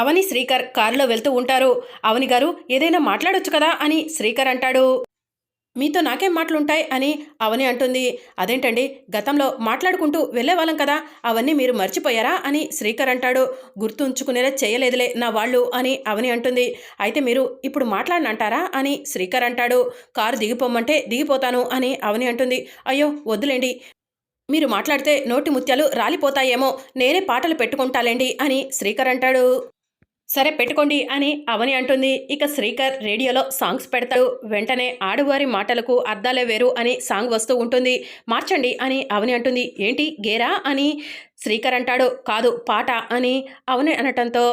అవని శ్రీకర్ కారులో వెళ్తూ ఉంటారు. అవని గారు ఏదైనా మాట్లాడొచ్చు కదా అని శ్రీకర్ అంటాడు. మీతో నాకేం మాటలుంటాయి అని అవని అంటుంది. అదేంటండి గతంలో మాట్లాడుకుంటూ వెళ్ళేవాళ్ళం కదా అవన్నీ మీరు మర్చిపోయారా అని శ్రీకర్ అంటాడు. గుర్తుంచుకునేలా చేయలేదులే నా వాళ్ళు అని అవని అంటుంది. అయితే మీరు ఇప్పుడు మాట్లాడనంటారా అని శ్రీకర్ అంటాడు. కారు దిగిపోమంటే దిగిపోతాను అని అవని అంటుంది. అయ్యో వద్దులేండి మీరు మాట్లాడితే నోటి ముత్యాలు రాలిపోతాయేమో నేనే పాటలు పెట్టుకుంటాలేండి అని శ్రీకర్ అంటాడు. సరే పెట్టుకోండి అని అవని అంటుంది. ఇక శ్రీకర్ రేడియోలో సాంగ్స్ పెడతాడు. వెంటనే ఆడవారి మాటలకు అర్థాలే వేరు అని సాంగ్ వస్తూ ఉంటుంది. మార్చండి అని అవని అంటుంది. ఏంటి? గేరా? అని శ్రీకర్ అంటాడు. కాదు పాట అని అవని అనటంతో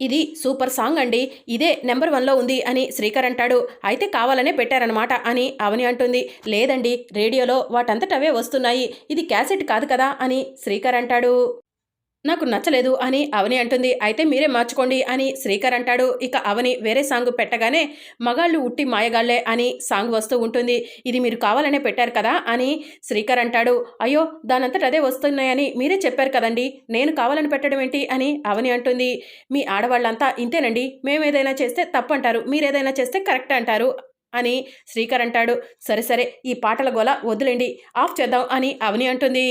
ఇది సూపర్ సాంగ్ అండి. ఇదే నెంబర్ వన్లో ఉంది అని శ్రీకర్ అంటాడు. అయితే కావాలనే పెట్టారనమాట అని అవని అంటుంది. లేదండి రేడియోలో వాటంతటవే వస్తున్నాయి. ఇది క్యాసెట్ కాదు కదా అని శ్రీకర్ అంటాడు. నాకు నచ్చలేదు అని అవని అంటుంది. అయితే మీరే మార్చుకోండి అని శ్రీకర్ అంటాడు. ఇక అవని వేరే సాంగ్ పెట్టగానే మగాళ్ళు ఉట్టి మాయగాళ్ళే అని సాంగ్ వస్తూ ఉంటుంది. ఇది మీరు కావాలనే పెట్టారు కదా అని శ్రీకర్ అంటాడు. అయ్యో దానంతట అదే వస్తున్నాయని మీరే చెప్పారు కదండి. నేను కావాలని పెట్టడం ఏంటి అని అవని అంటుంది. మీ ఆడవాళ్ళంతా ఇంతేనండి. మేము ఏదైనా చేస్తే తప్పంటారు. మీరు ఏదైనా చేస్తే కరెక్ట్ అంటారు అని శ్రీకర్ అంటాడు. సరే సరే ఈ పాటల గోల వదిలేండి ఆఫ్ చేద్దాం అని అవని అంటుంది.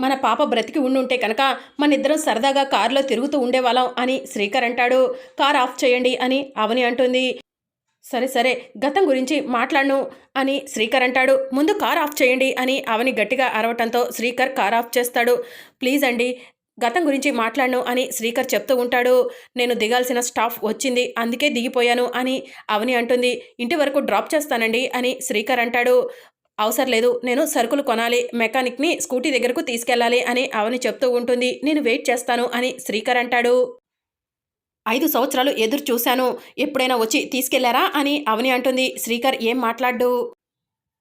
మన పాప బ్రతికి ఉండుంటే కనుక మన ఇద్దరం సరదాగా కారులో తిరుగుతూ ఉండేవాళ్ళం అని శ్రీకర్ అంటాడు. కార్ ఆఫ్ చేయండి అని అవని అంటుంది. సరే సరే గతం గురించి మాట్లాడను అని శ్రీకర్ అంటాడు. ముందు కార్ ఆఫ్ చేయండి అని అవని గట్టిగా అరవటంతో శ్రీకర్ కార్ ఆఫ్ చేస్తాడు. ప్లీజ్ అండి గతం గురించి మాట్లాడను అని శ్రీకర్ చెప్తూ ఉంటాడు. నేను దిగాల్సిన స్టాఫ్ వచ్చింది అందుకే దిగిపోయాను అని అవని అంటుంది. ఇంటి వరకు డ్రాప్ చేస్తానండి అని శ్రీకర్ అంటాడు. అవసరం లేదు. నేను సరుకులు కొనాలి. మెకానిక్ని స్కూటీ దగ్గరకు తీసుకెళ్ళాలి అని అవని చెప్తూ ఉంటుంది. నేను వెయిట్ చేస్తాను అని శ్రీకర్ అంటాడు. ఐదు సంవత్సరాలు ఎదురు చూశాను. ఎప్పుడైనా వచ్చి తీసుకెళ్ళారా అని అవని అంటుంది. శ్రీకర్ ఏం మాట్లాడు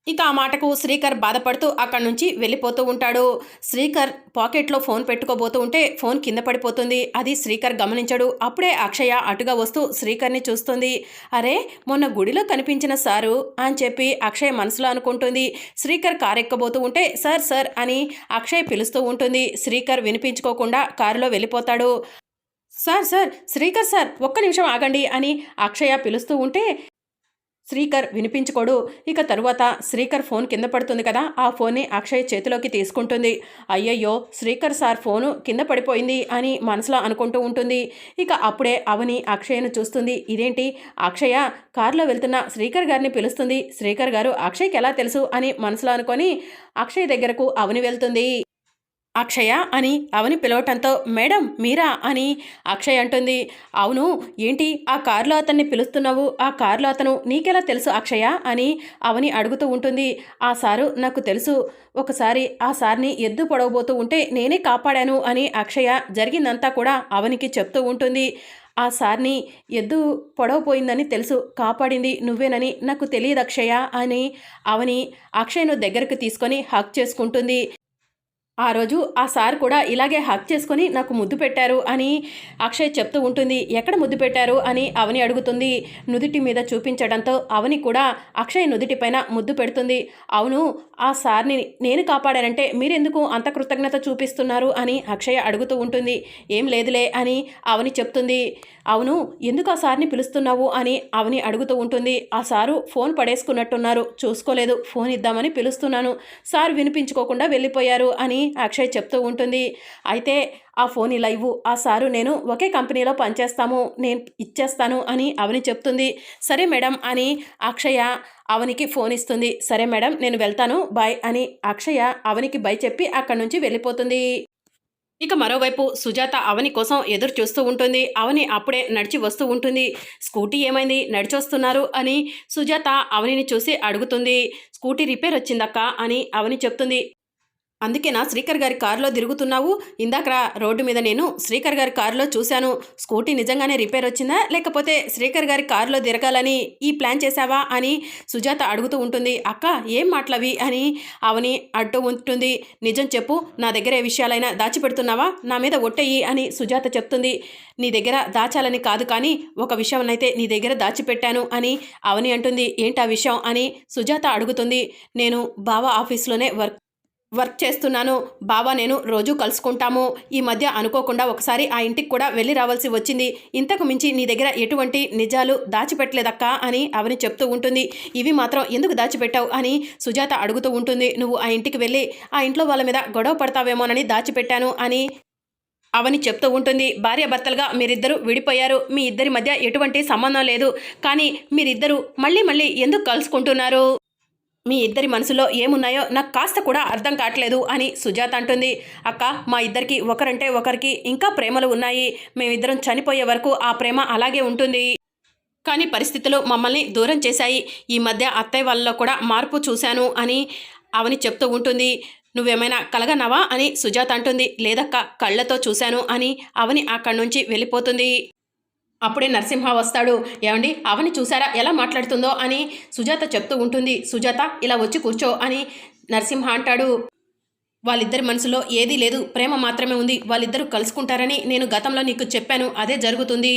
ఇక ఆ మాటకు శ్రీకర్ బాధపడుతూ అక్కడి నుంచి వెళ్ళిపోతూ ఉంటాడు. శ్రీకర్ పాకెట్లో ఫోన్ పెట్టుకోబోతూ ఉంటే ఫోన్ కింద పడిపోతుంది. అది శ్రీకర్ గమనించడు. అప్పుడే అక్షయ అటుగా వస్తూ శ్రీకర్ని చూస్తుంది. అరే మొన్న గుడిలో కనిపించిన సారు అని చెప్పి అక్షయ్ మనసులో అనుకుంటుంది. శ్రీకర్ కారు ఎక్కబోతూ ఉంటే సార్ సార్ అని అక్షయ్ పిలుస్తూ ఉంటుంది. శ్రీకర్ వినిపించుకోకుండా కారులో వెళ్ళిపోతాడు. సార్ సార్ శ్రీకర్ సార్ ఒక్క నిమిషం ఆగండి అని అక్షయ పిలుస్తూ ఉంటే శ్రీకర్ వినిపించుకోడు. ఇక తరువాత శ్రీకర్ ఫోన్ కింద పడుతుంది కదా ఆ ఫోన్ని అక్షయ్ చేతిలోకి తీసుకుంటుంది. అయ్యయ్యో శ్రీకర్ సార్ ఫోను కింద పడిపోయింది అని మనసులో అనుకుంటూ ఉంటుంది. ఇక అప్పుడే అవని అక్షయ్ను చూస్తుంది. ఇదేంటి? అక్షయ కారులో వెళ్తున్న శ్రీకర్ గారిని పిలుస్తుంది. శ్రీకర్ గారు అక్షయ్కి ఎలా తెలుసు? అని మనసులో అనుకొని అక్షయ్ దగ్గరకు అవని వెళ్తుంది. అక్షయ అని అవని పిలవటంతో మేడం మీరా? అని అక్షయ్ అంటుంది. అవును ఏంటి? ఆ కారులో అతన్ని పిలుస్తున్నావు? ఆ కారులో అతను నీకెలా తెలుసు అక్షయ? అని అవని అడుగుతూ ఉంటుంది. ఆ సారు నాకు తెలుసు. ఒకసారి ఆ సార్ని ఎద్దు పొడవబోతూ ఉంటే నేనే కాపాడాను అని అక్షయ జరిగిందంతా కూడా అవనికి చెప్తూ ఉంటుంది. ఆ సార్ని ఎద్దు పొడవపోయిందని తెలుసు కాపాడింది నువ్వేనని నాకు తెలియదు అక్షయ అని అవని అక్షయ్ను దగ్గరకు తీసుకొని హక్ చేసుకుంటుంది. ఆ రోజు ఆ సార్ కూడా ఇలాగే హక్ చేసుకొని నాకు ముద్దు పెట్టారు అని అక్షయ్ చెప్తూ ఉంటుంది. ఎక్కడ ముద్దు పెట్టారు అని అవని అడుగుతుంది. నుదుటి మీద చూపించడంతో అవని కూడా అక్షయ్ నుదిటి పైన ముద్దు పెడుతుంది. అవును ఆ సార్ని నేను కాపాడానంటే మీరెందుకు అంత కృతజ్ఞత చూపిస్తున్నారు అని అక్షయ్ అడుగుతూ ఉంటుంది. ఏం లేదులే అని అవని చెప్తుంది. అవును ఎందుకు ఆ సార్ని పిలుస్తున్నావు అని అవని అడుగుతూ ఉంటుంది. ఆ సారు ఫోన్ పడేసుకున్నట్టున్నారు. చూసుకోలేదు ఫోన్ ఇద్దామని పిలుస్తున్నాను. సార్ వినిపించుకోకుండా వెళ్ళిపోయారు అని అక్షయ్ చెప్తూ ఉంటుంది అయితే ఆ ఫోన్ ఇలా ఇవ్వు ఆ సారు నేను ఒకే కంపెనీలో పనిచేస్తాము నేను ఇచ్చేస్తాను అని అవని చెప్తుంది. సరే మేడం అని అక్షయ అవనికి ఫోన్ ఇస్తుంది. సరే మేడం నేను వెళ్తాను బాయ్ అని అక్షయ అవనికి బై చెప్పి అక్కడి నుంచి వెళ్ళిపోతుంది. ఇక మరోవైపు సుజాత అవని కోసం ఎదురు చూస్తూ ఉంటుంది. అవని అప్పుడే నడిచి వస్తూ ఉంటుంది. స్కూటీ ఏమైంది? నడిచొస్తున్నారు అని సుజాత అవనిని చూసి అడుగుతుంది. స్కూటీ రిపేర్ వచ్చిందక్క అని అవని చెప్తుంది. అందుకేనా శ్రీకర్ గారి కారులో తిరుగుతున్నావు. ఇందాక రోడ్డు మీద నేను శ్రీకర్ గారి కారులో చూశాను. స్కూటీ నిజంగానే రిపేర్ వచ్చిందా? లేకపోతే శ్రీకర్ గారి కారులో తిరగాలని ఈ ప్లాన్ చేశావా అని సుజాత అడుగుతూ ఉంటుంది. అక్క ఏం మాట్లవి? అని అవని అడ్డు ఉంటుంది. నిజం చెప్పు నా దగ్గర ఏ విషయాలైనా దాచిపెడుతున్నావా? నా మీద ఒట్టయ్యి అని సుజాత చెప్తుంది. నీ దగ్గర దాచాలని కాదు కానీ ఒక విషయం నీ దగ్గర దాచిపెట్టాను అని అవని అంటుంది. ఏంటి ఆ విషయం? అని సుజాత అడుగుతుంది. నేను బావ ఆఫీస్లోనే వర్క్ వర్క్ చేస్తున్నాను. బావా నేను రోజు కలుసుకుంటాము. ఈ మధ్య అనుకోకుండా ఒకసారి ఆ ఇంటికి కూడా వెళ్ళి రావాల్సి వచ్చింది. ఇంతకు మించి నీ దగ్గర ఎటువంటి నిజాలు దాచిపెట్టలేదక్కా అని అవని చెప్తూ ఉంటుంది. ఇవి మాత్రం ఎందుకు దాచిపెట్టావు అని సుజాత అడుగుతూ ఉంటుంది. నువ్వు ఆ ఇంటికి వెళ్ళి ఆ ఇంట్లో వాళ్ళ మీద గొడవ పడతావేమోనని దాచిపెట్టాను అని అవని చెప్తూ ఉంటుంది. భార్యాభర్తలుగా మీరిద్దరూ విడిపోయారు. మీ ఇద్దరి మధ్య ఎటువంటి సంబంధం లేదు. కానీ మీరిద్దరూ మళ్ళీ మళ్ళీ ఎందుకు కలుసుకుంటున్నారు? మీ ఇద్దరి మనసులో ఏమున్నాయో నాకు కాస్త కూడా అర్థం కావట్లేదు అని సుజాత అంటుంది. అక్క మా ఇద్దరికి ఒకరంటే ఒకరికి ఇంకా ప్రేమలు ఉన్నాయి. మేమిద్దరం చనిపోయే వరకు ఆ ప్రేమ అలాగే ఉంటుంది. కానీ పరిస్థితులు మమ్మల్ని దూరం చేశాయి. ఈ మధ్య అత్తయ్య వాళ్ళలో కూడా మార్పు చూశాను అని అవని చెప్తూ ఉంటుంది. నువ్వేమైనా కలగనవా అని సుజాత అంటుంది. లేదక్క కళ్ళతో చూశాను అని అవని అక్కడి నుంచి వెళ్ళిపోతుంది. అప్పుడే నరసింహ వస్తాడు. ఏమండి? అవని చూసారా ఎలా మాట్లాడుతుందో అని సుజాత చెప్తూ ఉంటుంది. సుజాత ఇలా వచ్చి కూర్చో అని నరసింహ అంటాడు. వాళ్ళిద్దరి మనసులో ఏదీ లేదు. ప్రేమ మాత్రమే ఉంది. వాళ్ళిద్దరూ కలుసుకుంటారని నేను గతంలో నీకు చెప్పాను. అదే జరుగుతుంది.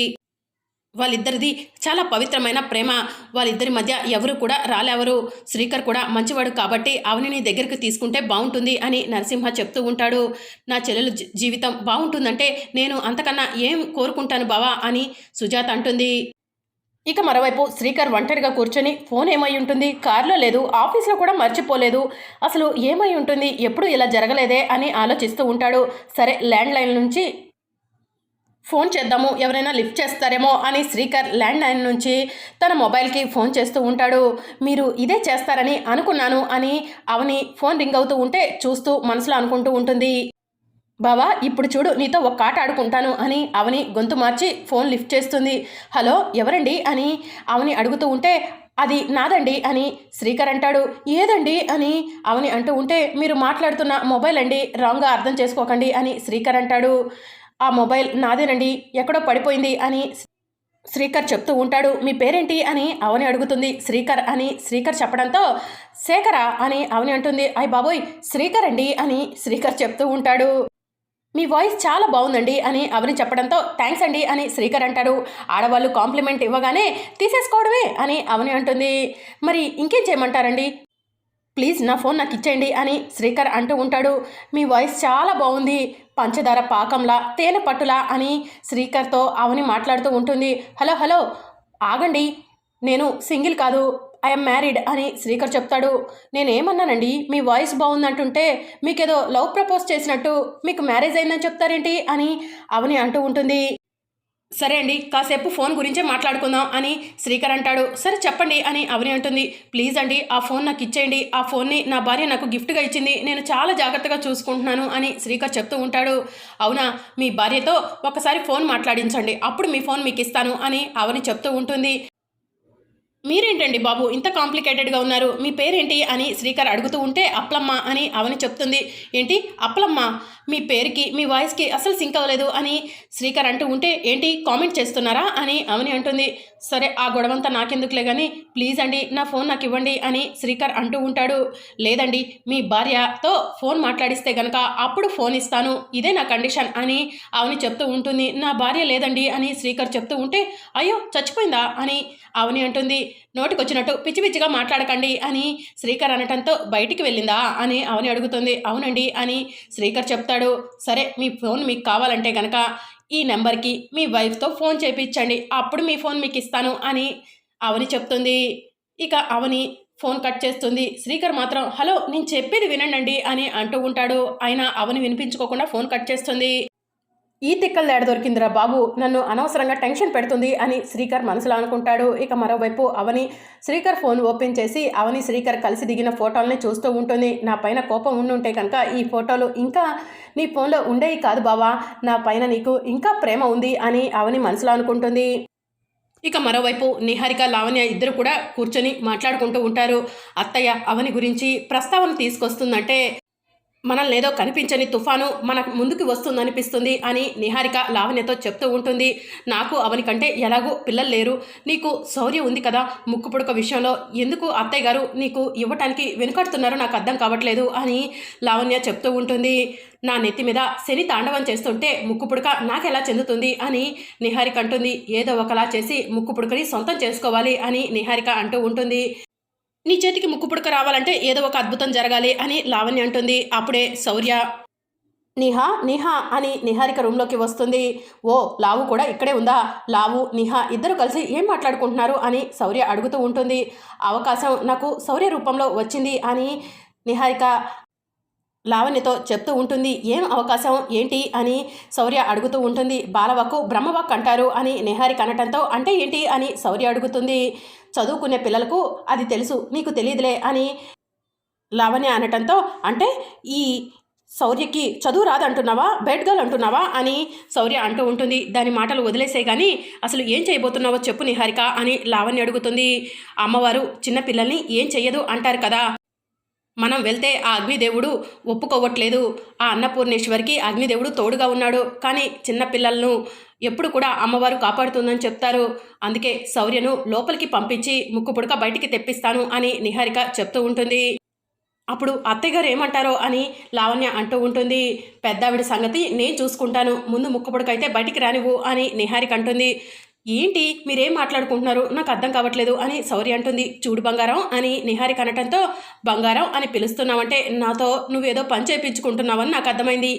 వాళ్ళిద్దరిది చాలా పవిత్రమైన ప్రేమ. వాళ్ళిద్దరి మధ్య ఎవరు కూడా రాలేవరు. శ్రీకర్ కూడా మంచివాడు కాబట్టి అవనిని దగ్గరికి తీసుకుంటే బాగుంటుంది అని నరసింహ చెప్తూ ఉంటాడు. నా చెల్లెలు జీ- జీవితం బాగుంటుందంటే నేను అంతకన్నా ఏం కోరుకుంటాను బావా అని సుజాత అంటుంది. ఇక మరోవైపు శ్రీకర్ ఒంటరిగా కూర్చొని ఫోన్ ఏమై ఉంటుంది? కారులో లేదు ఆఫీస్లో కూడా మర్చిపోలేదు. అసలు ఏమై ఉంటుంది? ఎప్పుడు ఇలా జరగలేదే అని ఆలోచిస్తూ ఉంటాడు. సరే ల్యాండ్ లైన్ నుంచి ఫోన్ చేద్దాము ఎవరైనా లిఫ్ట్ చేస్తారేమో అని శ్రీకర్ ల్యాండ్ లైన్ నుంచి తన మొబైల్కి ఫోన్ చేస్తూ ఉంటాడు. మీరు ఇదే చేస్తారని అనుకున్నాను అని అవని ఫోన్ రింగ్ అవుతూ ఉంటే చూస్తూ మనసులో అనుకుంటూ ఉంటుంది. బావా ఇప్పుడు చూడు నీతో ఒక ఆట ఆడుకుంటాను అని అవని గొంతు మార్చి ఫోన్ లిఫ్ట్ చేస్తుంది. హలో ఎవరండి? అని అవని అడుగుతూ ఉంటే అది నాదండి అని శ్రీకర్ అంటాడు. ఏదండి? అని అవని అంటూ ఉంటే మీరు మాట్లాడుతున్న మొబైల్ అండి రాంగ్గా అర్థం చేసుకోకండి అని శ్రీకర్ అంటాడు. ఆ మొబైల్ నాదేనండి ఎక్కడో పడిపోయింది అని శ్రీకర్ చెప్తూ ఉంటాడు. మీ పేరేంటి అని అవని అడుగుతుంది. శ్రీకర్ అని శ్రీకర్ చెప్పడంతో శేఖరా అని అవని అంటుంది. అయ్ బాబోయ్ శ్రీకర్ అండి అని శ్రీకర్ చెప్తూ ఉంటాడు. మీ వాయిస్ చాలా బాగుందండి అని అవని చెప్పడంతో థ్యాంక్స్ అండి అని శ్రీకర్ అంటాడు. ఆడవాళ్ళు కాంప్లిమెంట్ ఇవ్వగానే తీసేసుకోవడమే అని అవని అంటుంది. మరి ఇంకేం చేయమంటారండి? ప్లీజ్ నా ఫోన్ నాకు ఇచ్చేయండి అని శ్రీకర్ అంటూ ఉంటాడు. మీ వాయిస్ చాలా బాగుంది పంచదార పాకంలా తేనె పట్టులా అని శ్రీకర్తో అవని మాట్లాడుతూ ఉంటుంది. హలో హలో ఆగండి. నేను సింగిల్ కాదు ఐఎమ్ మ్యారీడ్ అని శ్రీకర్ చెప్తాడు. నేనేమన్నానండి మీ వాయిస్ బాగుందంటుంటే మీకేదో లవ్ ప్రపోజ్ చేసినట్టు మీకు మ్యారేజ్ అయిందని చెప్తారేంటి అని అవని అంటూ ఉంటుంది. సరే అండి కాసేపు ఫోన్ గురించే మాట్లాడుకుందాం అని శ్రీకర్ అంటాడు. సరే చెప్పండి అని అవని అంటుంది. ప్లీజ్ అండి ఆ ఫోన్ నాకు ఇచ్చేయండి. ఆ ఫోన్ని నా భార్య నాకు గిఫ్ట్గా ఇచ్చింది. నేను చాలా జాగ్రత్తగా చూసుకుంటున్నాను అని శ్రీకర్ చెప్తూ ఉంటాడు. అవునా మీ భార్యతో ఒకసారి ఫోన్ మాట్లాడించండి. అప్పుడు మీ ఫోన్ మీకు ఇస్తాను అని అవని చెప్తూ ఉంటుంది. మీరేంటండి బాబు ఇంత కాంప్లికేటెడ్గా ఉన్నారు? మీ పేరేంటి అని శ్రీకర్ అడుగుతూ ఉంటే అప్లమ్మ అని అవని చెప్తుంది. ఏంటి? అప్లమ్మ మీ పేరుకి మీ వాయిస్కి అసలు సింక్ అవ్వలేదు అని శ్రీకర్ అంటూ ఉంటే ఏంటి? కామెంట్ చేస్తున్నారా? అని అవని అంటుంది. సరే ఆ గొడవంతా నాకెందుకులే కానీ ప్లీజ్ అండి నా ఫోన్ నాకు ఇవ్వండి అని శ్రీకర్ అంటూ ఉంటాడు. లేదండి మీ భార్యతో ఫోన్ మాట్లాడిస్తే గనక అప్పుడు ఫోన్ ఇస్తాను. ఇదే నా కండిషన్ అని ఆవిని చెప్తూ ఉంటుంది. నా భార్య లేదండి అని శ్రీకర్ చెప్తూ ఉంటే అయ్యో చచ్చిపోయిందా అని ఆవిని అంటుంది. నోటికొచ్చినట్టు పిచ్చి పిచ్చిగా మాట్లాడకండి అని శ్రీకర్ అనటంతో బయటికి వెళ్ళిందా అని అవని అడుగుతుంది. అవునండి అని శ్రీకర్ చెప్తాడు. సరే మీ ఫోన్ మీకు కావాలంటే కనుక ఈ నెంబర్కి మీ వైఫ్తో ఫోన్ చేయించండి అప్పుడు మీ ఫోన్ మీకు ఇస్తాను అని అవని చెప్తుంది. ఇక అవని ఫోన్ కట్ చేస్తుంది. శ్రీకర్ మాత్రం హలో నేను చెప్పేది వినండి అని అంటూ ఉంటాడు. ఆయన అవని వినిపించుకోకుండా ఫోన్ కట్ చేస్తుంది. ఈ తిక్కల ఏడ దొరికిందిరా బాబు. నన్ను అనవసరంగా టెన్షన్ పెడుతుంది అని శ్రీకర్ మనసులో అనుకుంటాడు. ఇక మరోవైపు అవని శ్రీకర్ ఫోన్ ఓపెన్ చేసి అవని శ్రీకర్ కలిసి దిగిన ఫోటోలని చూస్తూ ఉంటుంది. నా పైన కోపం ఉండుంటే కనుక ఈ ఫోటోలు ఇంకా నీ ఫోన్లో ఉండేవి కాదు బావా. నా పైన నీకు ఇంకా ప్రేమ ఉంది అని అవని మనసులో అనుకుంటుంది. ఇక మరోవైపు నిహారిక లావణ్య ఇద్దరు కూడా కూర్చొని మాట్లాడుకుంటూ ఉంటారు. అత్తయ్య అవని గురించి ప్రస్తావన తీసుకొస్తుందంటే మనల్ని ఏదో కనిపించని తుఫాను మనకు ముందుకు వస్తుందనిపిస్తుంది అని నిహారిక లావణ్యతో చెప్తూ ఉంటుంది. నాకు అవని కంటే ఎలాగూ పిల్లలు లేరు. నీకు శౌర్యం ఉంది కదా ముక్కు పుడక విషయంలో. ఎందుకు అత్తయ్య గారు నీకు ఇవ్వటానికి వెనుకడుతున్నారో? నాకు అర్థం కావట్లేదు అని లావణ్య చెప్తూ ఉంటుంది. నా నెత్తి మీద శని తాండవం చేస్తుంటే ముక్కు పుడక నాకెలా చెందుతుంది అని నిహారిక అంటుంది. ఏదో ఒకలా చేసి ముక్కు పుడకని సొంతం చేసుకోవాలి అని నిహారిక అంటూ ఉంటుంది. నీ చేతికి ముక్కు పుడక రావాలంటే ఏదో ఒక అద్భుతం జరగాలి అని లావణ్య అంటుంది. అప్పుడే శౌర్య నిహా నిహా అని నిహారిక రూమ్లోకి వస్తుంది. ఓ లావు కూడా ఇక్కడే ఉందా? లావు నిహా ఇద్దరు కలిసి ఏం మాట్లాడుకుంటున్నారు అని శౌర్య అడుగుతూ ఉంటుంది. అవకాశం నాకు శౌర్య రూపంలో వచ్చింది అని నిహారిక లావణ్యతో చెప్తూ ఉంటుంది ఏం అవకాశం? ఏంటి? అని శౌర్య అడుగుతూ ఉంటుంది. బాలవక్కు బ్రహ్మవక్ అంటారు అని నిహారిక అనటంతో అంటే ఏంటి? అని శౌర్య అడుగుతుంది. చదువుకునే పిల్లలకు అది తెలుసు నీకు తెలియదులే అని లావణ్య అనటంతో అంటే ఈ శౌర్యకి చదువు రాదంటున్నావా? బెడ్ గర్ల్ అంటున్నావా? అని శౌర్య అంటూ ఉంటుంది. దాని మాటలు వదిలేసే కానీ అసలు ఏం చేయబోతున్నావో చెప్పు నిహారిక అని లావణ్య అడుగుతుంది. అమ్మవారు చిన్న పిల్లల్ని ఏం చెయ్యదు అంటారు కదా! మనం వెళ్తే ఆ అగ్నిదేవుడు ఒప్పుకోవట్లేదు. ఆ అన్నపూర్ణేశ్వరికి అగ్నిదేవుడు తోడుగా ఉన్నాడు. కానీ చిన్నపిల్లలను ఎప్పుడు కూడా అమ్మవారు కాపాడుతుందని చెప్తారు. అందుకే శౌర్యను లోపలికి పంపించి ముక్కు పుడక బయటికి తెప్పిస్తాను అని నిహారిక చెప్తూ ఉంటుంది. అప్పుడు అత్తయ్యగారు ఏమంటారో అని లావణ్య అంటూ ఉంటుంది. పెద్దావిడ సంగతి నేను చూసుకుంటాను. ముందు ముక్కు పుడకైతే బయటికి రానివ్వు అని నిహారిక అంటుంది. ఏంటి మీరేం మాట్లాడుకుంటున్నారు? నాకు అర్థం కావట్లేదు అని సౌరి అంటుంది. చూడు బంగారం అని నిహారిక అనటంతో బంగారం అని పిలుస్తున్నావంటే నాతో నువ్వేదో పని చేయించుకుంటున్నావని నాకు అర్థమైంది.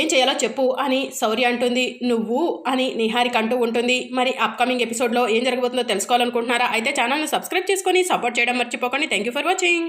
ఏం చేయాలో చెప్పు అని శౌర్య అంటుంది. నువ్వు అని నిహారిక అంటూ ఉంటుంది. మరి అప్కమింగ్ ఎపిసోడ్లో ఏం జరగబోతుందో తెలుసుకోవాలనుకుంటున్నారా? అయితే ఛానల్ని సబ్స్క్రైబ్ చేసుకొని సపోర్ట్ చేయడం మర్చిపోకండి. Thank you for watching